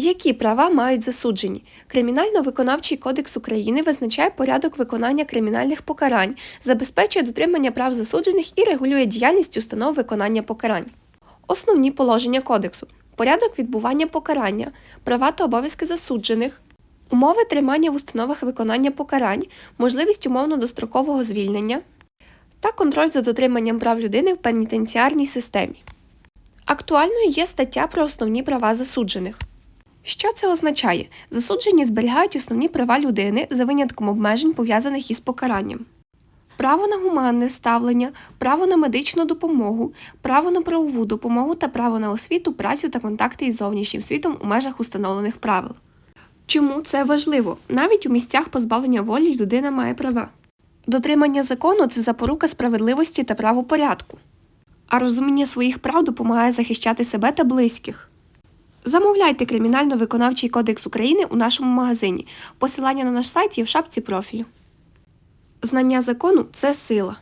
Які права мають засуджені? Кримінально-виконавчий кодекс України визначає порядок виконання кримінальних покарань, забезпечує дотримання прав засуджених і регулює діяльність установ виконання покарань. Основні положення кодексу: порядок відбування покарання, права та обов'язки засуджених, умови тримання в установах виконання покарань, можливість умовно-дострокового звільнення та контроль за дотриманням прав людини в пенітенціарній системі. Актуальною є стаття про основні права засуджених. Що це означає? Засуджені зберігають основні права людини за винятком обмежень, пов'язаних із покаранням. Право на гуманне ставлення, право на медичну допомогу, право на правову допомогу та право на освіту, працю та контакти із зовнішнім світом у межах установлених правил. Чому це важливо? Навіть у місцях позбавлення волі людина має права. Дотримання закону це запорука справедливості та правопорядку, а розуміння своїх прав допомагає захищати себе та близьких. Замовляйте Кримінально-виконавчий кодекс України у нашому магазині. Посилання на наш сайт є в шапці профілю. Знання закону це сила.